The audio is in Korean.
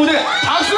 무대 박수!